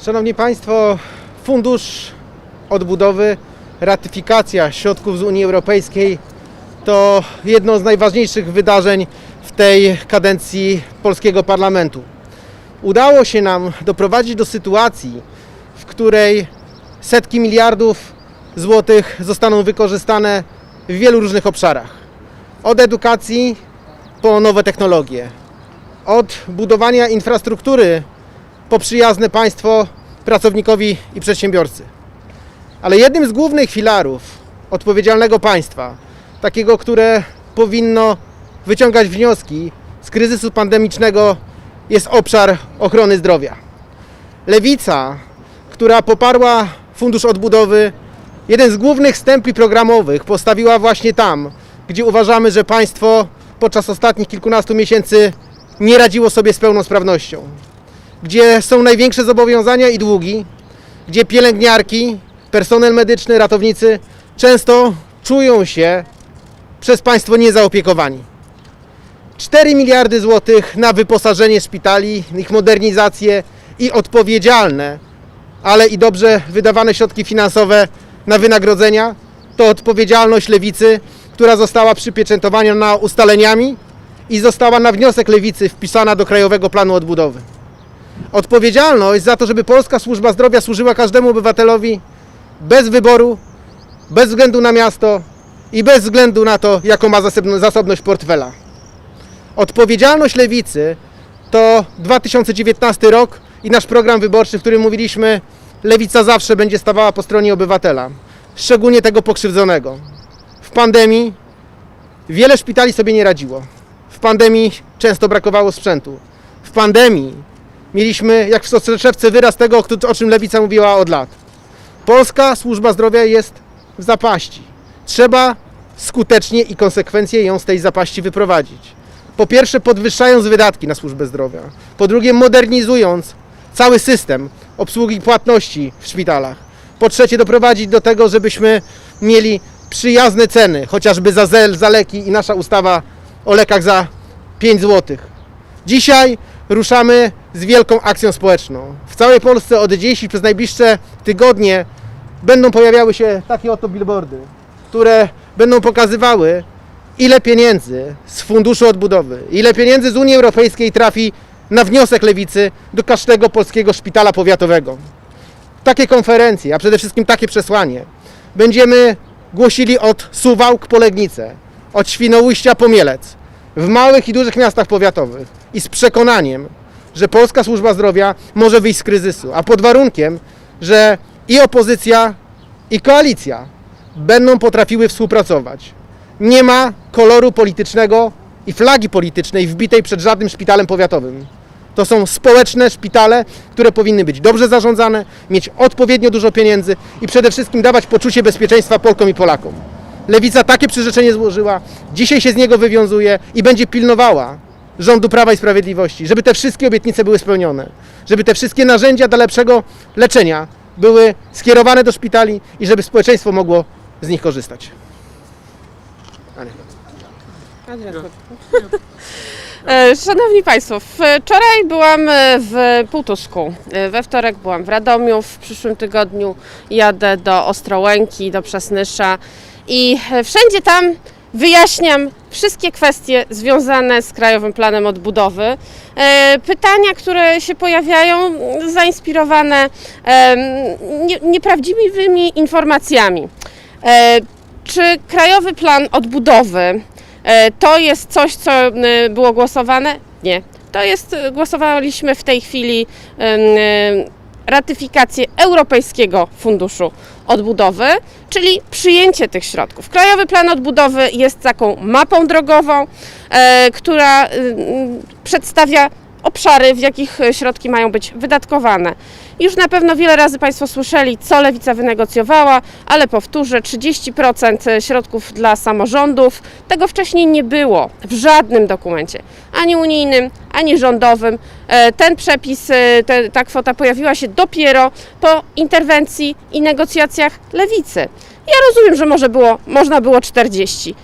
Szanowni Państwo, Fundusz Odbudowy, ratyfikacja środków z Unii Europejskiej to jedno z najważniejszych wydarzeń w tej kadencji polskiego parlamentu. Udało się nam doprowadzić do sytuacji, w której setki miliardów złotych zostaną wykorzystane w wielu różnych obszarach. Od edukacji po nowe technologie, od budowania infrastruktury po przyjazne państwo pracownikowi i przedsiębiorcy. Ale jednym z głównych filarów odpowiedzialnego państwa, takiego, które powinno wyciągać wnioski z kryzysu pandemicznego, jest obszar ochrony zdrowia. Lewica, która poparła Fundusz Odbudowy, jeden z głównych stempli programowych postawiła właśnie tam, gdzie uważamy, że państwo podczas ostatnich kilkunastu miesięcy nie radziło sobie z pełną sprawnością gdzie są największe zobowiązania i długi, gdzie pielęgniarki, personel medyczny, ratownicy często czują się przez państwo niezaopiekowani. 4 miliardy złotych na wyposażenie szpitali, ich modernizację i odpowiedzialne, ale i dobrze wydawane środki finansowe na wynagrodzenia to odpowiedzialność lewicy, która została przypieczętowana ustaleniami i została na wniosek lewicy wpisana do Krajowego Planu Odbudowy odpowiedzialność za to, żeby polska służba zdrowia służyła każdemu obywatelowi bez wyboru, bez względu na miasto i bez względu na to, jaką ma zasobno- zasobność portfela. Odpowiedzialność lewicy to 2019 rok i nasz program wyborczy, w którym mówiliśmy, lewica zawsze będzie stawała po stronie obywatela, szczególnie tego pokrzywdzonego. W pandemii wiele szpitali sobie nie radziło. Pandemii często brakowało sprzętu. W pandemii mieliśmy jak w soczewce wyraz tego, o czym Lewica mówiła od lat. Polska służba zdrowia jest w zapaści. Trzeba skutecznie i konsekwentnie ją z tej zapaści wyprowadzić. Po pierwsze, podwyższając wydatki na służbę zdrowia. Po drugie, modernizując cały system obsługi płatności w szpitalach. Po trzecie, doprowadzić do tego, żebyśmy mieli przyjazne ceny, chociażby za, zel, za leki i nasza ustawa o lekach za 5 złotych. Dzisiaj ruszamy z wielką akcją społeczną. W całej Polsce od dziś i przez najbliższe tygodnie będą pojawiały się takie oto billboardy, które będą pokazywały, ile pieniędzy z Funduszu Odbudowy, ile pieniędzy z Unii Europejskiej trafi na wniosek lewicy do każdego polskiego szpitala powiatowego. Takie konferencje, a przede wszystkim takie przesłanie będziemy głosili od Suwałk po Legnicę, od Świnoujścia po Mielec, w małych i dużych miastach powiatowych i z przekonaniem, że polska służba zdrowia może wyjść z kryzysu, a pod warunkiem, że i opozycja, i koalicja będą potrafiły współpracować. Nie ma koloru politycznego i flagi politycznej wbitej przed żadnym szpitalem powiatowym. To są społeczne szpitale, które powinny być dobrze zarządzane, mieć odpowiednio dużo pieniędzy i przede wszystkim dawać poczucie bezpieczeństwa Polkom i Polakom. Lewica takie przyrzeczenie złożyła, dzisiaj się z niego wywiązuje i będzie pilnowała rządu Prawa i Sprawiedliwości, żeby te wszystkie obietnice były spełnione, żeby te wszystkie narzędzia dla lepszego leczenia były skierowane do szpitali i żeby społeczeństwo mogło z nich korzystać. E, Szanowni Państwo, wczoraj byłam e, w Półtusku, e, we wtorek byłam w Radomiu, w przyszłym tygodniu jadę do Ostrołęki, do Przasnysza i e, wszędzie tam wyjaśniam wszystkie kwestie związane z Krajowym Planem Odbudowy. E, Pytania, które się pojawiają, zainspirowane nieprawdziwymi informacjami. E, Czy Krajowy Plan Odbudowy To jest coś, co było głosowane? Nie. To jest, głosowaliśmy w tej chwili ratyfikację Europejskiego Funduszu Odbudowy, czyli przyjęcie tych środków. Krajowy Plan Odbudowy jest taką mapą drogową, e, która e, m, przedstawia obszary, w jakich e, środki mają być wydatkowane. Już na pewno wiele razy Państwo słyszeli, co Lewica wynegocjowała, ale powtórzę, 30% środków dla samorządów. Tego wcześniej nie było w żadnym dokumencie, ani unijnym, ani rządowym. E, Ten przepis, e, ta kwota pojawiła się dopiero po interwencji i negocjacjach Lewicy. Ja rozumiem, że może było, można było 40,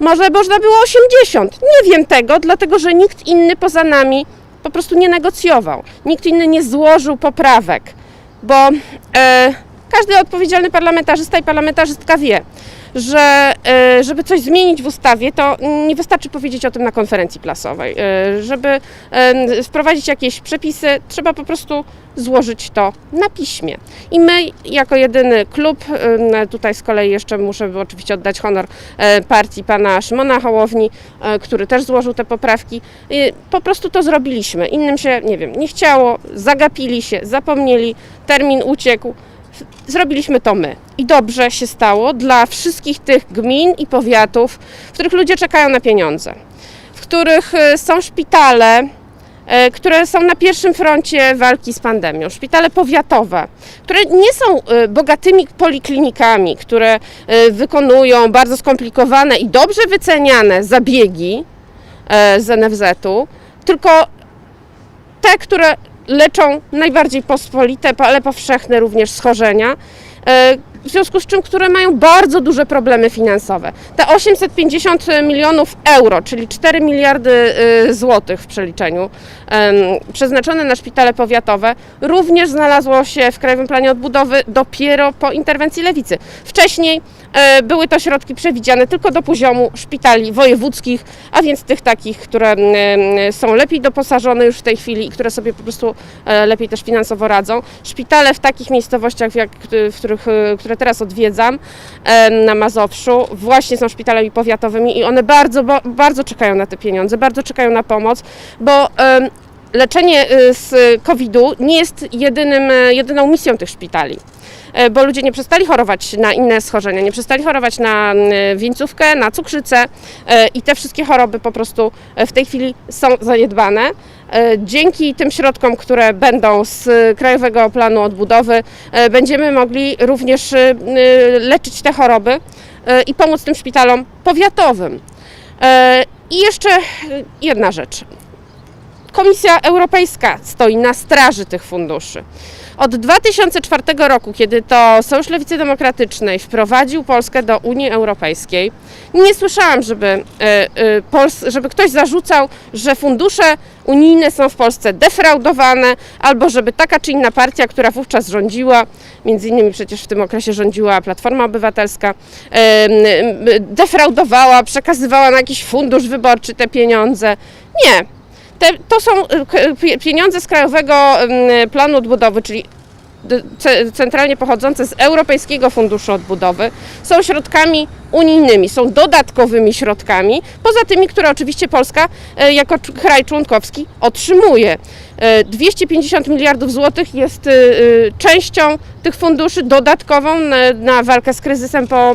może można było 80. Nie wiem tego, dlatego że nikt inny poza nami po prostu nie negocjował. Nikt inny nie złożył poprawek, bo e, każdy odpowiedzialny parlamentarzysta i parlamentarzystka wie, że e, żeby coś zmienić w ustawie, to nie wystarczy powiedzieć o tym na konferencji prasowej. E, Żeby e, wprowadzić jakieś przepisy, trzeba po prostu złożyć to na piśmie. I my, jako jedyny klub, tutaj z kolei jeszcze muszę oczywiście oddać honor partii pana Szymona Hołowni, który też złożył te poprawki, po prostu to zrobiliśmy. Innym się, nie wiem, nie chciało, zagapili się, zapomnieli, termin uciekł. Zrobiliśmy to my. I dobrze się stało dla wszystkich tych gmin i powiatów, w których ludzie czekają na pieniądze, w których e, są szpitale, e, które są na pierwszym froncie walki z pandemią, szpitale powiatowe, które nie są e, bogatymi poliklinikami, które wykonują bardzo skomplikowane i dobrze wyceniane zabiegi z NFZ-u, tylko te, które leczą najbardziej pospolite, ale powszechne również schorzenia, e, w związku z czym, które mają bardzo duże problemy finansowe. Te 850 milionów euro, czyli 4 miliardy e, złotych w przeliczeniu, przeznaczone na szpitale powiatowe, również znalazło się w Krajowym Planie Odbudowy dopiero po interwencji lewicy. Wcześniej e, były to środki przewidziane tylko do poziomu szpitali wojewódzkich, a więc tych takich, które są lepiej doposażone już w tej chwili i które sobie po prostu e, lepiej też finansowo radzą. Szpitale w takich miejscowościach, jak, w których, e, które teraz odwiedzam na Mazowszu, właśnie są szpitalami powiatowymi i one bardzo, bardzo czekają na te pieniądze, bardzo czekają na pomoc, bo leczenie y, z COVID-u nie jest jedynym, e, jedyną misją tych szpitali e, bo ludzie nie przestali chorować na inne schorzenia, nie przestali chorować na wieńcówkę, na cukrzycę e, i te wszystkie choroby po prostu w tej chwili są zaniedbane. Dzięki tym środkom, które będą z Krajowego Planu Odbudowy, będziemy mogli również leczyć te choroby i pomóc tym szpitalom powiatowym. I jeszcze jedna rzecz. Komisja Europejska stoi na straży tych funduszy. Od 2004 roku, kiedy to Sojusz Lewicy Demokratycznej wprowadził Polskę do Unii Europejskiej, nie słyszałam, żeby, e, e, żeby ktoś zarzucał, że fundusze unijne są w Polsce defraudowane, albo żeby taka czy inna partia, która wówczas rządziła, między innymi przecież w tym okresie rządziła Platforma Obywatelska, defraudowała, przekazywała na jakiś fundusz wyborczy te pieniądze. Nie, te, to są y, pieniądze z Krajowego ym, Planu Odbudowy, czyli centralnie pochodzące z Europejskiego Funduszu Odbudowy, są środkami unijnymi, są dodatkowymi środkami, poza tymi, które oczywiście Polska e, jako kraj członkowski otrzymuje. E, 250 miliardów złotych jest e, e, częścią tych funduszy dodatkową na, walkę z kryzysem po,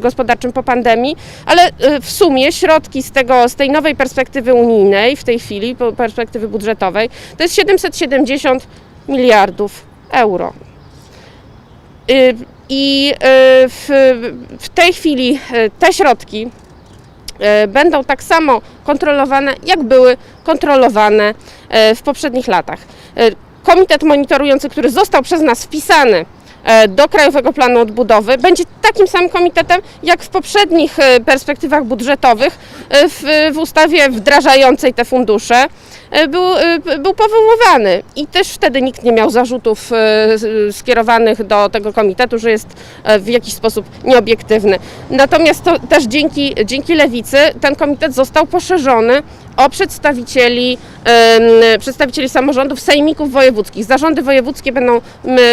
gospodarczym po pandemii, ale e, w sumie środki z, tego, z tej nowej perspektywy unijnej w tej chwili, perspektywy budżetowej, to jest 770 miliardów euro. Y, I y, w, tej chwili y, te środki będą tak samo kontrolowane, jak były kontrolowane w poprzednich latach. Komitet monitorujący, który został przez nas wpisany do Krajowego Planu Odbudowy, będzie takim samym komitetem, jak w poprzednich e, perspektywach budżetowych e, w, w ustawie wdrażającej te fundusze e, był, e, był powoływany i też wtedy nikt nie miał zarzutów e, skierowanych do tego komitetu, że jest e, w jakiś sposób nieobiektywny. Natomiast to też dzięki, dzięki lewicy ten komitet został poszerzony o przedstawicieli, przedstawicieli samorządów, sejmików wojewódzkich. Zarządy wojewódzkie będą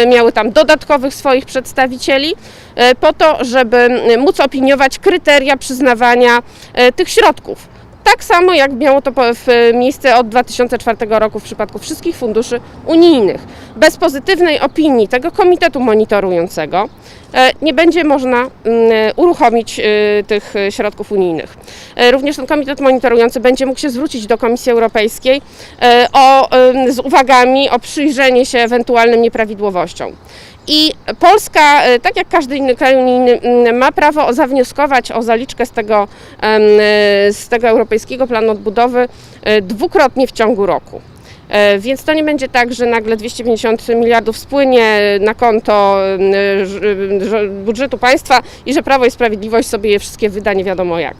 miały tam dodatkowych swoich przedstawicieli e, po to, żeby móc opiniować kryteria przyznawania e, tych środków. Tak samo jak miało to miejsce od 2004 roku w przypadku wszystkich funduszy unijnych. Bez pozytywnej opinii tego komitetu monitorującego e, nie będzie można mm, uruchomić e, tych środków unijnych. E, Również ten komitet monitorujący będzie mógł się zwrócić do Komisji Europejskiej o, z uwagami o przyjrzenie się ewentualnym nieprawidłowościom. I Polska, e, tak jak każdy inny kraj unijny, ma prawo zawnioskować o zaliczkę z tego, e, z tego Europejskiego Planu Odbudowy e, dwukrotnie w ciągu roku. Więc to nie będzie tak, że nagle 250 miliardów spłynie na konto budżetu państwa i że Prawo i Sprawiedliwość sobie je wszystkie wyda nie wiadomo jak.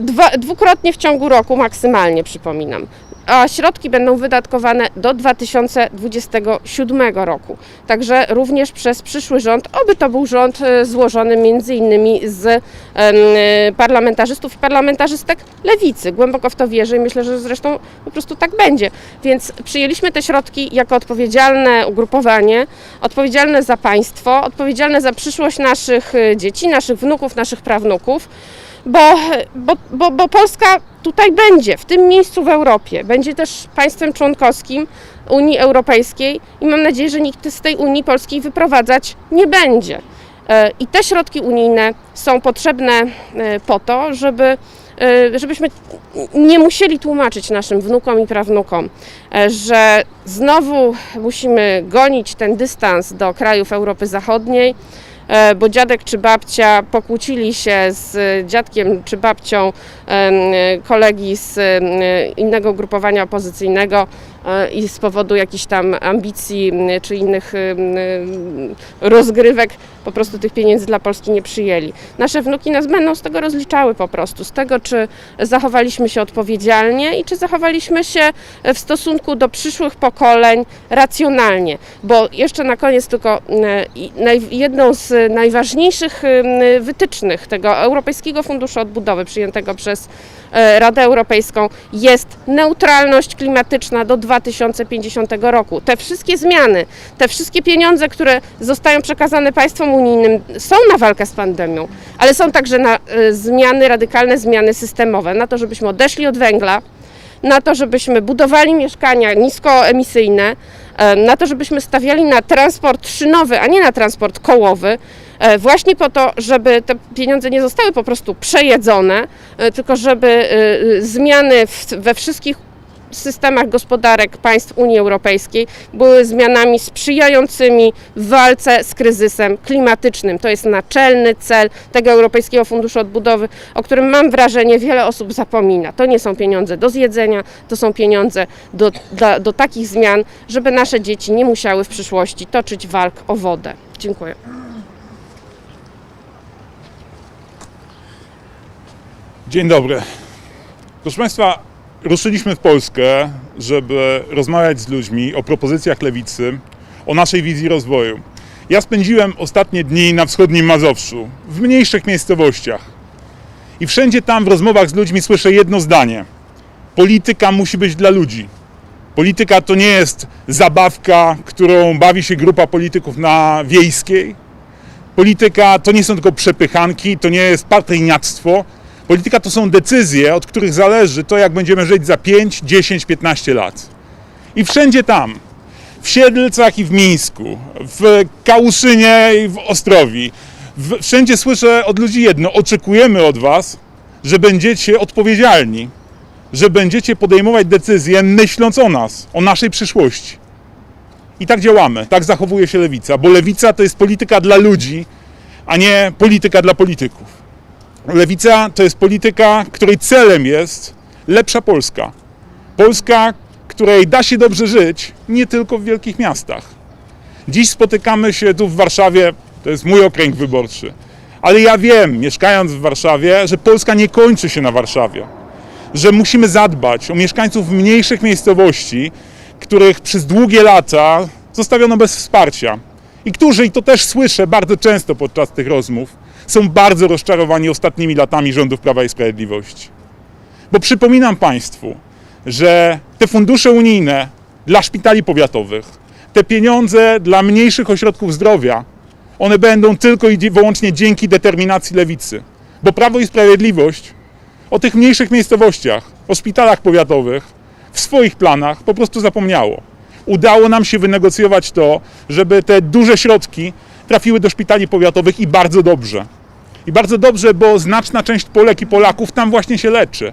Dwa, dwukrotnie w ciągu roku maksymalnie, przypominam. A środki będą wydatkowane do 2027 roku. Także również przez przyszły rząd, oby to był rząd e, złożony między innymi z e, parlamentarzystów i parlamentarzystek lewicy. Głęboko w to wierzę i myślę, że zresztą po prostu tak będzie. Więc przyjęliśmy te środki jako odpowiedzialne ugrupowanie, odpowiedzialne za państwo, odpowiedzialne za przyszłość naszych e, dzieci, naszych wnuków, naszych prawnuków bo, bo, bo, bo Polska tutaj będzie, w tym miejscu w Europie. Będzie też państwem członkowskim Unii Europejskiej i mam nadzieję, że nikt z tej Unii Polskiej wyprowadzać nie będzie. E, I te środki unijne są potrzebne e, po to, żeby, e, żebyśmy nie musieli tłumaczyć naszym wnukom i prawnukom, że znowu musimy gonić ten dystans do krajów Europy Zachodniej, bo dziadek czy babcia pokłócili się z dziadkiem czy babcią kolegi z innego ugrupowania opozycyjnego e, i z powodu jakichś tam ambicji czy innych rozgrywek po prostu tych pieniędzy dla Polski nie przyjęli. Nasze wnuki nas będą z tego rozliczały po prostu, z tego czy zachowaliśmy się odpowiedzialnie i czy zachowaliśmy się w stosunku do przyszłych pokoleń racjonalnie. Bo jeszcze na koniec tylko naj- jedną z najważniejszych em, wytycznych tego Europejskiego Funduszu Odbudowy przyjętego przez e, Radę Europejską jest neutralność klimatyczna do 2050 roku. Te wszystkie zmiany, te wszystkie pieniądze, które zostają przekazane państwom unijnym są na walkę z pandemią, ale są także na e, zmiany, radykalne zmiany systemowe, na to, żebyśmy odeszli od węgla, na to, żebyśmy budowali mieszkania niskoemisyjne, e, na to, żebyśmy stawiali na transport szynowy, a nie na transport kołowy, e, właśnie po to, żeby te pieniądze nie zostały po prostu przejedzone, tylko żeby zmiany we wszystkich systemach gospodarek państw Unii Europejskiej były zmianami sprzyjającymi walce z kryzysem klimatycznym. To jest naczelny cel tego Europejskiego Funduszu Odbudowy, o którym mam wrażenie wiele osób zapomina. To nie są pieniądze do zjedzenia, to są pieniądze do, dla, do takich zmian, żeby nasze dzieci nie musiały w przyszłości toczyć walk o wodę. Dziękuję. Dzień dobry. Proszę Państwa, ruszyliśmy w Polskę, żeby rozmawiać z ludźmi o propozycjach lewicy, o naszej wizji rozwoju. Ja spędziłem ostatnie dni na wschodnim Mazowszu, w mniejszych miejscowościach. I wszędzie tam w rozmowach z ludźmi słyszę jedno zdanie: polityka musi być dla ludzi. Polityka to nie jest zabawka, którą bawi się grupa polityków na wiejskiej. Polityka to nie są tylko przepychanki, to nie jest partyjniactwo. Polityka to są decyzje, od których zależy to, jak będziemy żyć za 5, 10, 15 lat. I wszędzie tam, w Siedlcach i w Mińsku, w Kałuszynie i w Ostrowi, wszędzie słyszę od ludzi jedno: oczekujemy od Was, że będziecie odpowiedzialni, że będziecie podejmować decyzje myśląc o nas, o naszej przyszłości. I tak działamy, tak zachowuje się lewica, bo lewica to jest polityka dla ludzi, a nie polityka dla polityków. Lewica to jest polityka, której celem jest lepsza Polska. Polska, której da się dobrze żyć, nie tylko w wielkich miastach. Dziś spotykamy się tu w Warszawie, to jest mój okręg wyborczy, ale ja wiem, mieszkając w Warszawie, że Polska nie kończy się na Warszawie. Że musimy zadbać o mieszkańców mniejszych miejscowości, których przez długie lata zostawiono bez wsparcia i którzy, i to też słyszę bardzo często podczas tych rozmów, są bardzo rozczarowani ostatnimi latami rządów Prawa i Sprawiedliwości. Bo przypominam Państwu, że te fundusze unijne dla szpitali powiatowych, te pieniądze dla mniejszych ośrodków zdrowia, one będą tylko i wyłącznie dzięki determinacji lewicy. Bo Prawo i Sprawiedliwość o tych mniejszych miejscowościach, o szpitalach powiatowych w swoich planach po prostu zapomniało. Udało nam się wynegocjować to, żeby te duże środki trafiły do szpitali powiatowych i bardzo dobrze. I bardzo dobrze, bo znaczna część Polek i Polaków tam właśnie się leczy.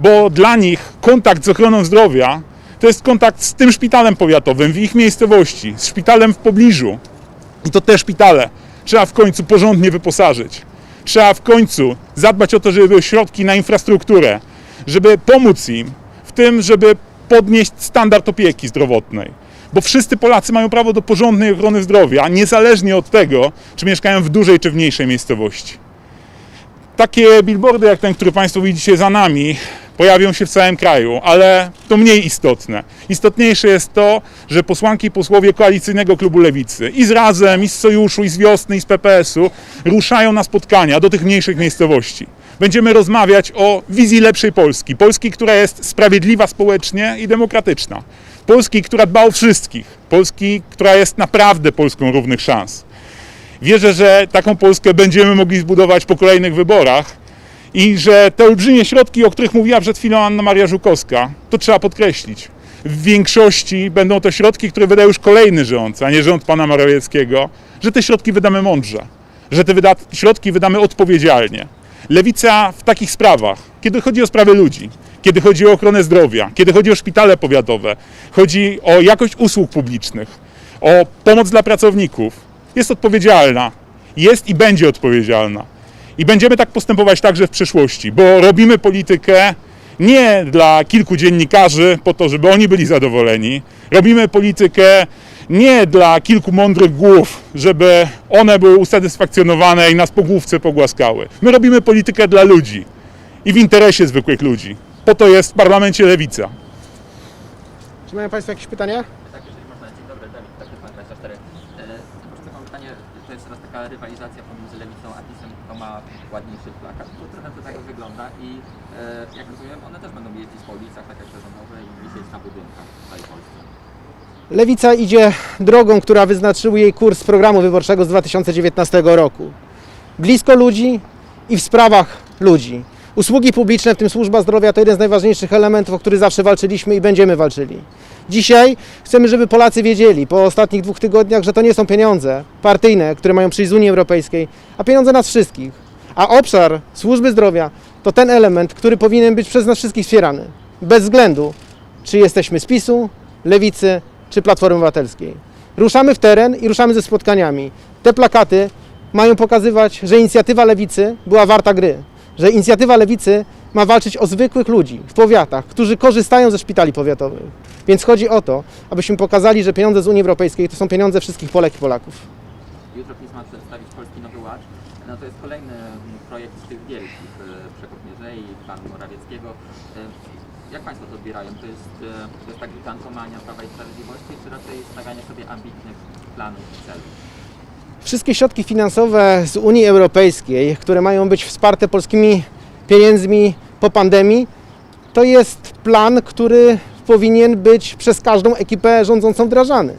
Bo dla nich kontakt z ochroną zdrowia to jest kontakt z tym szpitalem powiatowym w ich miejscowości, z szpitalem w pobliżu. I to te szpitale trzeba w końcu porządnie wyposażyć. Trzeba w końcu zadbać o to, żeby były środki na infrastrukturę, żeby pomóc im w tym, żeby podnieść standard opieki zdrowotnej. Bo wszyscy Polacy mają prawo do porządnej ochrony zdrowia, niezależnie od tego, czy mieszkają w dużej czy w mniejszej miejscowości. Takie billboardy jak ten, który Państwo widzicie za nami, pojawią się w całym kraju, ale to mniej istotne. Istotniejsze jest to, że posłanki i posłowie koalicyjnego klubu Lewicy i z Razem, i z Sojuszu, i z Wiosny, i z PPS-u ruszają na spotkania do tych mniejszych miejscowości. Będziemy rozmawiać o wizji lepszej Polski. Polski, która jest sprawiedliwa społecznie i demokratyczna. Polski, która dba o wszystkich. Polski, która jest naprawdę Polską równych szans. Wierzę, że taką Polskę będziemy mogli zbudować po kolejnych wyborach i że te olbrzymie środki, o których mówiła przed chwilą Anna Maria Żukowska, to trzeba podkreślić. W większości będą to środki, które wyda już kolejny rząd, a nie rząd pana Morawieckiego, że te środki wydamy mądrze, że te środki wydamy odpowiedzialnie. Lewica w takich sprawach, kiedy chodzi o sprawy ludzi, kiedy chodzi o ochronę zdrowia, kiedy chodzi o szpitale powiatowe, chodzi o jakość usług publicznych, o pomoc dla pracowników, jest odpowiedzialna. Jest i będzie odpowiedzialna. I będziemy tak postępować także w przyszłości, bo robimy politykę nie dla kilku dziennikarzy po to, żeby oni byli zadowoleni. Robimy politykę nie dla kilku mądrych głów, żeby one były usatysfakcjonowane i nas po główce pogłaskały. My robimy politykę dla ludzi i w interesie zwykłych ludzi. Po to jest w parlamencie lewica. Czy mają Państwo jakieś pytania? Tak, jeżeli można. Dzień dobry, Dawid, tak, Pan 24. E, mam pytanie, to jest teraz taka rywalizacja pomiędzy Lewicą a PiSem, kto ma ładniejszy plakat. To trochę to tak wygląda i e, jak rozumiem, one też będą jeździć po ulicach, tak jak te rządowe i wisieć na budynkach w całej Polsce. Lewica idzie drogą, która wyznaczył jej kurs programu wyborczego z 2019 roku. Blisko ludzi i w sprawach ludzi. Usługi publiczne, w tym służba zdrowia, to jeden z najważniejszych elementów, o który zawsze walczyliśmy i będziemy walczyli. Dzisiaj chcemy, żeby Polacy wiedzieli po ostatnich dwóch tygodniach, że to nie są pieniądze partyjne, które mają przyjść z Unii Europejskiej, a pieniądze nas wszystkich. A obszar służby zdrowia to ten element, który powinien być przez nas wszystkich wspierany. Bez względu, czy jesteśmy z PiSu, Lewicy czy Platformy Obywatelskiej. Ruszamy w teren i ruszamy ze spotkaniami. Te plakaty mają pokazywać, że inicjatywa Lewicy była warta gry. Że inicjatywa Lewicy ma walczyć o zwykłych ludzi w powiatach, którzy korzystają ze szpitali powiatowych. Więc chodzi o to, abyśmy pokazali, że pieniądze z Unii Europejskiej to są pieniądze wszystkich Polek i Polaków. Jutro PiS ma przedstawić Polski Nowy Ład. No to jest kolejny projekt z tych wielkich, e, Przekop Mierzei, planu Morawieckiego. E, Jak Państwo to odbierają? To jest, e, to jest tak tankomania Prawa i Sprawiedliwości, czy raczej stawianie sobie ambitnych planów i? Wszystkie środki finansowe z Unii Europejskiej, które mają być wsparte polskimi pieniędzmi po pandemii, to jest plan, który powinien być przez każdą ekipę rządzącą wdrażany.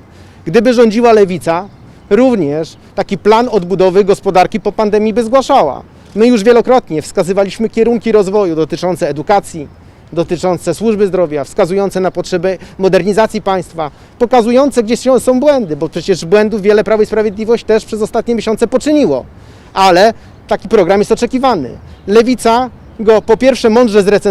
Gdyby rządziła lewica, również taki plan odbudowy gospodarki po pandemii by zgłaszała. My już wielokrotnie wskazywaliśmy kierunki rozwoju dotyczące edukacji, dotyczące służby zdrowia, wskazujące na potrzeby modernizacji państwa, pokazujące, gdzie są- są błędy, bo przecież błędów wiele Prawo i Sprawiedliwość też przez ostatnie miesiące poczyniło. Ale taki program jest oczekiwany. Lewica go po pierwsze mądrze zrecenzowała,